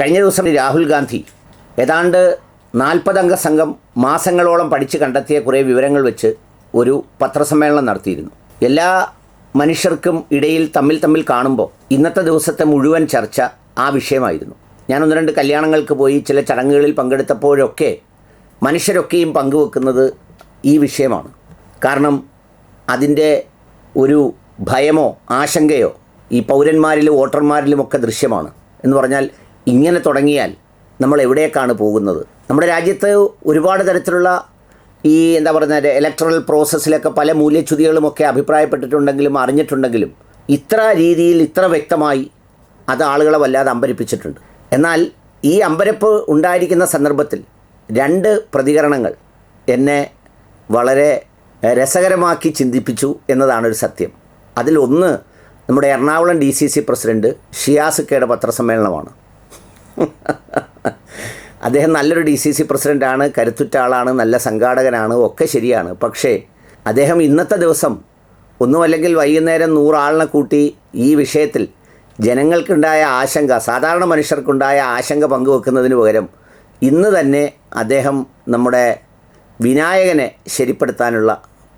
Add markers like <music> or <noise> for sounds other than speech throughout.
കഴിഞ്ഞ ദിവസം രാഹുൽ ഗാന്ധി ഏതാണ്ട് നാൽപ്പതംഗ സംഘം മാസങ്ങളോളം പഠിച്ച് കണ്ടെത്തിയ കുറേ വിവരങ്ങൾ വെച്ച് ഒരു പത്രസമ്മേളനം നടത്തിയിരുന്നു. എല്ലാ മനുഷ്യർക്കും ഇടയിൽ തമ്മിൽ തമ്മിൽ കാണുമ്പോൾ ഇന്നത്തെ ദിവസത്തെ മുഴുവൻ ചർച്ച ആ വിഷയമായിരുന്നു. ഞാൻ ഒന്ന് രണ്ട് കല്യാണങ്ങൾക്ക് പോയി ചില ചടങ്ങുകളിൽ പങ്കെടുത്തപ്പോഴൊക്കെ മനുഷ്യരൊക്കെയും പങ്കുവെക്കുന്നത് ഈ വിഷയമാണ്. കാരണം അതിന്റെ ഒരു ഭയമോ ആശങ്കയോ ഈ പൗരന്മാരിലും വോട്ടർമാരിലുമൊക്കെ ദൃശ്യമാണ്. എന്ന് പറഞ്ഞാൽ ഇങ്ങനെ തുടങ്ങിയാൽ നമ്മൾ എവിടേക്കാണ് പോകുന്നത്? നമ്മുടെ രാജ്യത്ത് ഒരുപാട് തരത്തിലുള്ള ഈ എന്താ പറയുന്നത് ഇലക്ട്രൽ പ്രോസസ്സിലൊക്കെ പല മൂല്യച്യുതികളുമൊക്കെ അഭിപ്രായപ്പെട്ടിട്ടുണ്ടെങ്കിലും അറിഞ്ഞിട്ടുണ്ടെങ്കിലും ഇത്ര രീതിയിൽ ഇത്ര വ്യക്തമായി അത് ആളുകളെ വല്ലാതെ അമ്പരിപ്പിച്ചിട്ടുണ്ട്. എന്നാൽ ഈ അമ്പരപ്പ് ഉണ്ടായിരിക്കുന്ന സന്ദർഭത്തിൽ രണ്ട് പ്രതികരണങ്ങൾ എന്നെ വളരെ രസകരമാക്കി ചിന്തിപ്പിച്ചു എന്നതാണ് ഒരു സത്യം. അതിലൊന്ന് നമ്മുടെ Ernakulam D C C president ഷിയാസുക്കയുടെ പത്രസമ്മേളനമാണ്. <laughs> അദ്ദേഹം നല്ലൊരു ഡി സി സി പ്രസിഡന്റാണ് കരുത്തുറ്റ ആളാണ് നല്ല സംഘാടകനാണ് ഒക്കെ ശരിയാണ്. പക്ഷേ അദ്ദേഹം ഇന്നത്തെ ദിവസം ഒന്നുമല്ലെങ്കിൽ വൈകുന്നേരം നൂറാളിനെ കൂട്ടി ഈ വിഷയത്തിൽ ജനങ്ങൾക്കുണ്ടായ ആശങ്ക സാധാരണ മനുഷ്യർക്കുണ്ടായ ആശങ്ക പങ്കുവെക്കുന്നതിന് പകരം ഇന്ന് തന്നെ അദ്ദേഹം നമ്മുടെ വിനായകനെ ശരിപ്പെടുത്താനുള്ള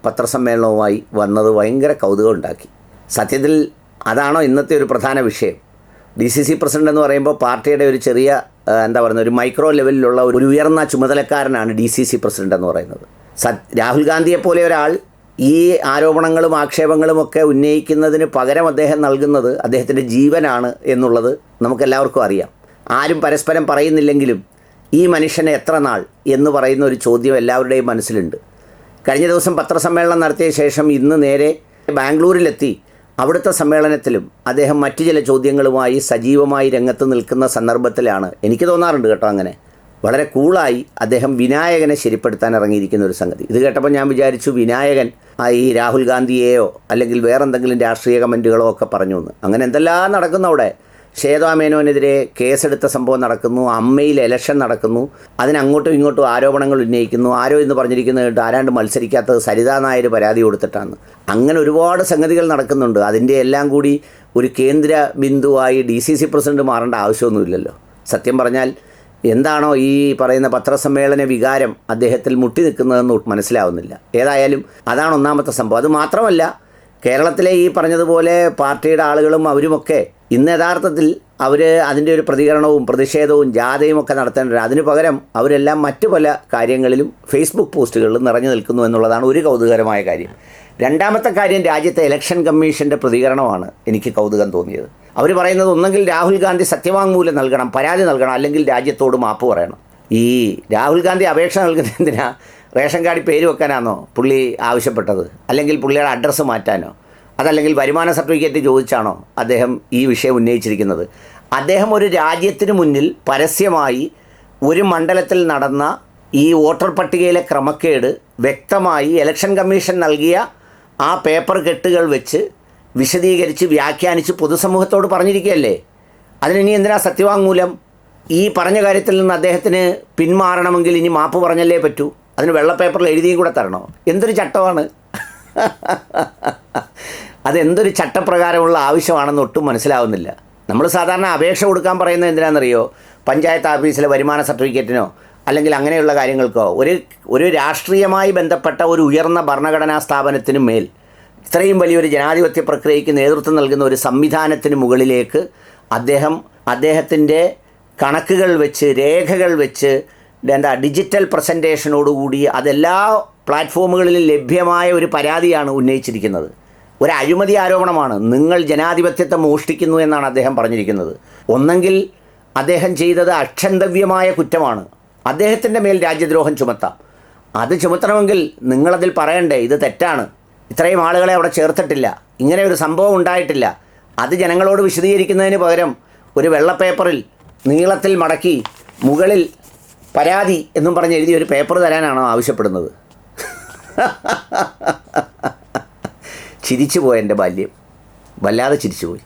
പത്രസമ്മേളനവുമായി വന്നത് ഭയങ്കര കൗതുകം ഉണ്ടാക്കി സത്യത്തിൽ അതാണോ ഇന്നത്തെ ഒരു പ്രധാന വിഷയം? ഡി സി സി പ്രസിഡന്റ് എന്ന് പറയുമ്പോൾ പാർട്ടിയുടെ ഒരു ചെറിയ എന്താ പറയുന്നത് ഒരു മൈക്രോ ലെവലിലുള്ള ഒരു ഉയർന്ന ചുമതലക്കാരനാണ് ഡി സി സി പ്രസിഡന്റ് എന്ന് പറയുന്നത്. രാഹുൽ ഗാന്ധിയെ പോലെ ഒരാൾ ഈ ആരോപണങ്ങളും ആക്ഷേപങ്ങളും ഒക്കെ ഉന്നയിക്കുന്നതിന് പകരം അദ്ദേഹം നൽകുന്നത് അദ്ദേഹത്തിന്റെ ജീവനാണ് എന്നുള്ളത് നമുക്കെല്ലാവർക്കും അറിയാം. ആരും പരസ്പരം പറയുന്നില്ലെങ്കിലും ഈ മനുഷ്യനെ എത്ര നാൾ എന്ന് പറയുന്ന ഒരു ചോദ്യം എല്ലാവരുടെയും മനസ്സിലുണ്ട്. കഴിഞ്ഞ ദിവസം പത്രസമ്മേളനം നടത്തിയ ശേഷം ഇന്ന് നേരെ ബാംഗ്ലൂരിലെത്തി അവിടുത്തെ സമ്മേളനത്തിലും അദ്ദേഹം മറ്റു ചില ചോദ്യങ്ങളുമായി സജീവമായി രംഗത്ത് നിൽക്കുന്ന സന്ദർഭത്തിലാണ് എനിക്ക് തോന്നാറുണ്ട് കേട്ടോ അങ്ങനെ. വളരെ കൂളായി അദ്ദേഹം വിനായകനെ ശരിപ്പെടുത്താൻ ഇറങ്ങിയിരിക്കുന്ന ഒരു സംഗതി. ഇത് കേട്ടപ്പോൾ ഞാൻ വിചാരിച്ചു വിനായകൻ ഈ രാഹുൽ ഗാന്ധിയെയോ അല്ലെങ്കിൽ വേറെന്തെങ്കിലും രാഷ്ട്രീയ കമന്റുകളോ ഒക്കെ പറഞ്ഞു അങ്ങനെ എന്തെല്ലാം നടക്കുന്നു അവിടെ? ശ്വേതാ മേനോനെതിരെ കേസെടുത്ത സംഭവം നടക്കുന്നു അമ്മയിൽ ഇലക്ഷൻ നടക്കുന്നു അതിനങ്ങോട്ടും ഇങ്ങോട്ടും ആരോപണങ്ങൾ ഉന്നയിക്കുന്നു. ആരോ എന്ന് പറഞ്ഞിരിക്കുന്നത് ആരാണ്ട് മത്സരിക്കാത്തത് സരിതാ നായർ പരാതി കൊടുത്തിട്ടാണ്. അങ്ങനെ ഒരുപാട് സംഗതികൾ നടക്കുന്നുണ്ട്. അതിന്റെ എല്ലാം കൂടി ഒരു കേന്ദ്ര ബിന്ദുവായി ഡി സി സി പ്രസിഡന്റ് മാറേണ്ട ആവശ്യമൊന്നുമില്ലല്ലോ. സത്യം പറഞ്ഞാൽ എന്താണോ ഈ പറയുന്ന പത്രസമ്മേളന വികാരം അദ്ദേഹത്തിൽ മുട്ടി നിൽക്കുന്നതെന്ന് മനസ്സിലാവുന്നില്ല. ഏതായാലും അതാണ് ഒന്നാമത്തെ സംഭവം. അത് മാത്രമല്ല കേരളത്തിലെ ഈ പറഞ്ഞതുപോലെ പാർട്ടിയുടെ ആളുകളും അവരുമൊക്കെ ഇന്ന് യഥാർത്ഥത്തിൽ അവർ അതിന്റെ ഒരു പ്രതികരണവും പ്രതിഷേധവും ജാഥയും ഒക്കെ നടത്തേണ്ടത് അതിന് പകരം അവരെല്ലാം മറ്റു പല കാര്യങ്ങളിലും ഫേസ്ബുക്ക് പോസ്റ്റുകളിലും നിറഞ്ഞു നിൽക്കുന്നു എന്നുള്ളതാണ് ഒരു കൗതുകരമായ കാര്യം. രണ്ടാമത്തെ കാര്യം രാജ്യത്തെ ഇലക്ഷൻ കമ്മീഷന്റെ പ്രതികരണമാണ് എനിക്ക് കൗതുകം തോന്നിയത്. അവർ പറയുന്നത് ഒന്നെങ്കിൽ രാഹുൽ ഗാന്ധി സത്യവാങ്മൂലം നൽകണം പരാതി നൽകണം അല്ലെങ്കിൽ രാജ്യത്തോട് മാപ്പ് പറയണം. ഈ രാഹുൽ ഗാന്ധി അപേക്ഷ നൽകുന്ന എന്തിനാ? റേഷൻ കാർഡിൽ പേര് വെക്കാനാണോ പുള്ളി ആവശ്യപ്പെട്ടത്? അല്ലെങ്കിൽ പുള്ളിയുടെ അഡ്രസ്സ് മാറ്റാനോ? അതല്ലെങ്കിൽ വരുമാന സർട്ടിഫിക്കറ്റ് ചോദിച്ചാണോ അദ്ദേഹം ഈ വിഷയം ഉന്നയിച്ചിരിക്കുന്നത്? അദ്ദേഹം ഒരു രാജ്യത്തിന് മുന്നിൽ പരസ്യമായി ഒരു മണ്ഡലത്തിൽ നടന്ന ഈ വോട്ടർ പട്ടികയിലെ ക്രമക്കേട് വ്യക്തമായി ഇലക്ഷൻ കമ്മീഷൻ നൽകിയ ആ പേപ്പർ കെട്ടുകൾ വെച്ച് വിശദീകരിച്ച് വ്യാഖ്യാനിച്ച് പൊതുസമൂഹത്തോട് പറഞ്ഞിരിക്കുകയല്ലേ? അതിനിനി എന്തിനാ സത്യവാങ്മൂലം? ഈ പറഞ്ഞ കാര്യത്തിൽ നിന്ന് അദ്ദേഹത്തിന് പിന്മാറണമെങ്കിൽ ഇനി മാപ്പ് പറഞ്ഞല്ലേ പറ്റൂ? അതിന് വെള്ള പേപ്പറിൽ എഴുതിയും കൂടെ തരണോ? എന്തൊരു ചട്ടമാണ്? <laughs> അതെന്തൊരു ചട്ടപ്രകാരമുള്ള ആവശ്യമാണെന്ന് ഒട്ടും മനസ്സിലാവുന്നില്ല. നമ്മൾ സാധാരണ അപേക്ഷ കൊടുക്കാൻ പറയുന്നത് എന്തിനാണെന്നറിയോ? പഞ്ചായത്ത് ഓഫീസിലെ വരുമാന സർട്ടിഫിക്കറ്റിനോ അല്ലെങ്കിൽ അങ്ങനെയുള്ള കാര്യങ്ങൾക്കോ. ഒരു ഒരു രാഷ്ട്രീയമായി ബന്ധപ്പെട്ട ഒരു ഉയർന്ന ഭരണഘടനാ സ്ഥാപനത്തിനു മേൽ ഇത്രയും വലിയൊരു ജനാധിപത്യ പ്രക്രിയയ്ക്ക് നേതൃത്വം നൽകുന്ന ഒരു സംവിധാനത്തിന് മുകളിലേക്ക് അദ്ദേഹം അദ്ദേഹത്തിന്റെ കണക്കുകൾ വെച്ച് രേഖകൾ വെച്ച് എന്താ ഡിജിറ്റൽ പ്രസന്റേഷനോടുകൂടി അതെല്ലാ പ്ലാറ്റ്ഫോമുകളിലും ലഭ്യമായ ഒരു പരാതിയാണ് ഉന്നയിച്ചിരിക്കുന്നത്. ഒരു അഴിമതി ആരോപണമാണ് നിങ്ങൾ ജനാധിപത്യത്തെ മോഷ്ടിക്കുന്നു എന്നാണ് അദ്ദേഹം പറഞ്ഞിരിക്കുന്നത്. ഒന്നെങ്കിൽ അദ്ദേഹം ചെയ്തത് അക്ഷന്തവ്യമായ കുറ്റമാണ്. അദ്ദേഹത്തിന്റെ മേൽ രാജ്യദ്രോഹം ചുമത്താം. അത് ചുമത്തണമെങ്കിൽ നിങ്ങളതിൽ പറയണ്ടേ ഇത് തെറ്റാണ്. ഇത്രയും ആളുകളെ അവിടെ ചേർത്തിട്ടില്ല. ഇങ്ങനെ ഒരു സംഭവം ഉണ്ടായിട്ടില്ല. അത് ജനങ്ങളോട് വിശദീകരിക്കുന്നതിന് പകരം ഒരു വെള്ളപ്പേപ്പറിൽ നീളത്തിൽ മടക്കി മുകളിൽ പരാതി എന്നും പറഞ്ഞ് എഴുതി ഒരു പേപ്പർ തരാനാണോ ആവശ്യപ്പെടുന്നത്. ചിരിച്ചു പോയ എന്റെ ബാല്യം. വല്ലാതെ ചിരിച്ചു പോയി